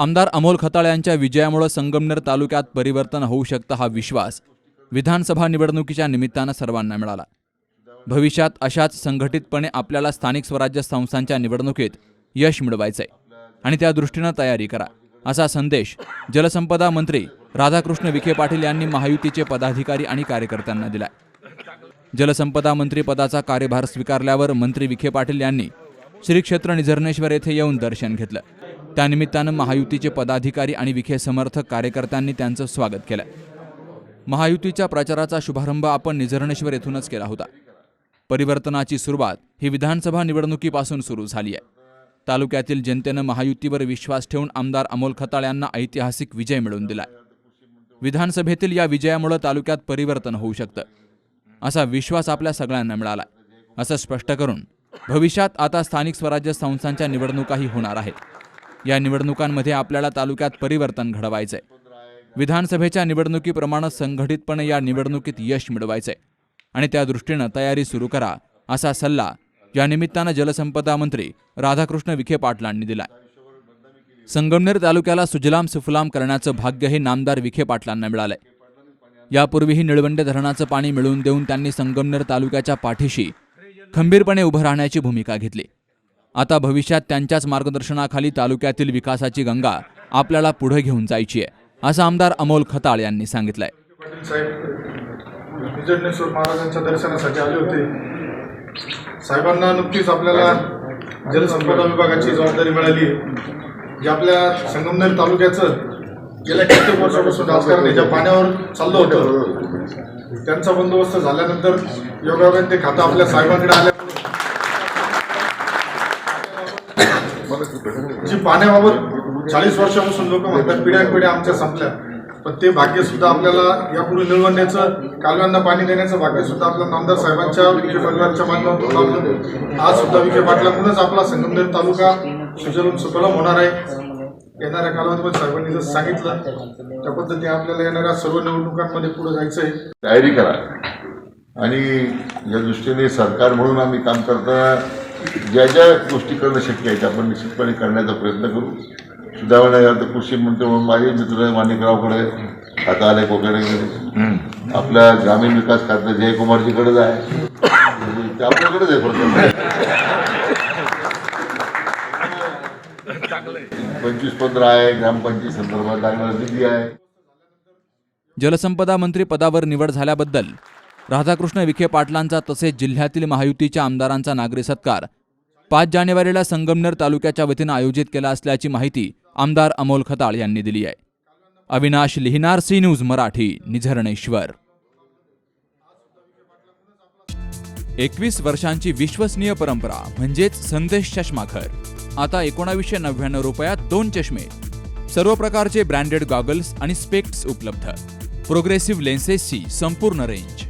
आमदार अमोल खताळ यांच्या विजयामुळे संगमनेर तालुक्यात परिवर्तन होऊ शकतं हा विश्वास विधानसभा निवडणुकीच्या निमित्तानं सर्वांना मिळाला. भविष्यात अशाच संघटितपणे आपल्याला स्थानिक स्वराज्य संस्थांच्या निवडणुकीत यश मिळवायचंय. आणि त्या दृष्टीनं तयारी करा असा संदेश जलसंपदा मंत्री राधाकृष्ण विखे पाटील यांनी महायुतीचे पदाधिकारी आणि कार्यकर्त्यांना दिलाय. जलसंपदा मंत्री पदाचा कार्यभार स्वीकारल्यावर मंत्री विखे पाटील यांनी श्री क्षेत्र निझर्णेश्वर येथे येऊन दर्शन घेतलं. त्यानिमित्तानं महायुतीचे पदाधिकारी आणि विखे समर्थक कार्यकर्त्यांनी त्यांचं स्वागत केलं. महायुतीच्या प्रचाराचा शुभारंभ आपण निझर्णेश्वर येथूनच केला होता. परिवर्तनाची सुरुवात ही विधानसभा निवडणुकीपासून सुरू झाली आहे. तालुक्यातील जनतेनं महायुतीवर विश्वास ठेवून आमदार अमोल खताळ यांना ऐतिहासिक विजय मिळवून दिला. विधानसभेतील या विजयामुळे तालुक्यात परिवर्तन होऊ शकतं. असा विश्वास आपल्या सगळ्यांना मिळाला. असं स्पष्ट करून भविष्यात आता स्थानिक स्वराज्य संस्थांच्या निवडणुकाही होणार आहेत. या निवडणुकांमध्ये आपल्याला तालुक्यात परिवर्तन घडवायचंय. विधानसभेच्या निवडणुकीप्रमाणे संघटितपणे या निवडणुकीत यश मिळवायचंय. आणि त्या दृष्टीनं तयारी सुरू करा असा सल्ला या निमित्तानं जलसंपदा मंत्री राधाकृष्ण विखे पाटलांनी दिलाय. संगमनेर तालुक्याला सुजलाम सुफलाम करण्याचं भाग्य हे नामदार विखे पाटलांना मिळालंय. यापूर्वीही निळवंडे धरणाचं पाणी मिळवून देऊन त्यांनी संगमनेर तालुक्याच्या पाठीशी खंबीरपणे उभं राहण्याची भूमिका घेतली. आता भविष्यात त्यांच्याच मार्गदर्शनाखाली तालुक्यातील विकासाची गंगा आपल्याला पुढे घेऊन जायची आहे असं आमदार अमोल खताळ यांनी सांगितलंय. पाटील साहेब विजयनेश्वर महाराजांच्या दर्शनासाठी आले होते. साहेबांना नुकतीच आपल्याला जलसंपदा विभागाची जबाबदारी मिळाली जे आपल्या संगमनेर तालुक्याचं गेल्या कित्येक वर्षापासून राजकारण ज्या पाण्यावर चाललं होतं त्यांचा बंदोबस्त झाल्यानंतर योगायोगाने ते खातं आपल्या साहेबांकडे आल्या जी पाण्याबाबत चाळीस वर्षापासून लोक म्हणतात पिढ्या पिढ्या आमच्या संपल्या. पण ते भाग्य सुद्धा आपल्याला यापुढे निळवण्याचं कालव्यांना पाणी देण्याचं भाग्य सुद्धा आपल्या नामदार साहेबांच्या विखे परिवारच्या माध्यमातून लाभलं आज सुद्धा विखे पाटलांकडूनच आपला संगमनेर तालुका सुजलून सुकलम होणार आहे. येणाऱ्या कालावधीमध्ये साहेबांनी जसं सांगितलं त्या पद्धतीने आपल्याला येणाऱ्या सर्व निवडणुकांमध्ये पुढे जायचं आहे. तयारी करा. आणि या दृष्टीने सरकार म्हणून आम्ही काम करताना ज्या ज्या गोष्टी करणं शक्य आहे त्या आपण निश्चितपणे करण्याचा प्रयत्न करू. सुधारणा आता कृषी मंत्री म्हणून माझे मित्र माणिकरावकडे आता आले कोकणाकडे आपल्या ग्रामीण विकास खातं जयकुमारजीकडेच आहे. ते आपल्याकडेच आहे फक्त पंचवीस पंधरा आहे ग्रामपंचायत संदर्भात लागणारा निधी आहे. जलसंपदा मंत्री पदावर निवड झाल्याबद्दल राधाकृष्ण विखे पाटलांचा तसेच जिल्ह्यातील महायुतीच्या आमदारांचा नागरी सत्कार. पाच जानेवारीला संगमनेर तालुक्याच्या वतीनं आयोजित केला असल्याची माहिती आमदार अमोल खताळ यांनी दिली आहे. Avinash Lihinar C news Marathi Nizarneshwar. एकवीस वर्षांची विश्वसनीय परंपरा म्हणजेच संदेश चष्माघर. आता एकोणावीसशे नव्याण्णव रुपयात दोन चष्मे. सर्व प्रकारचे ब्रँडेड गॉगल्स आणि स्पेक्ट्स उपलब्ध. प्रोग्रेसिव्ह लेन्सेसची संपूर्ण रेंज.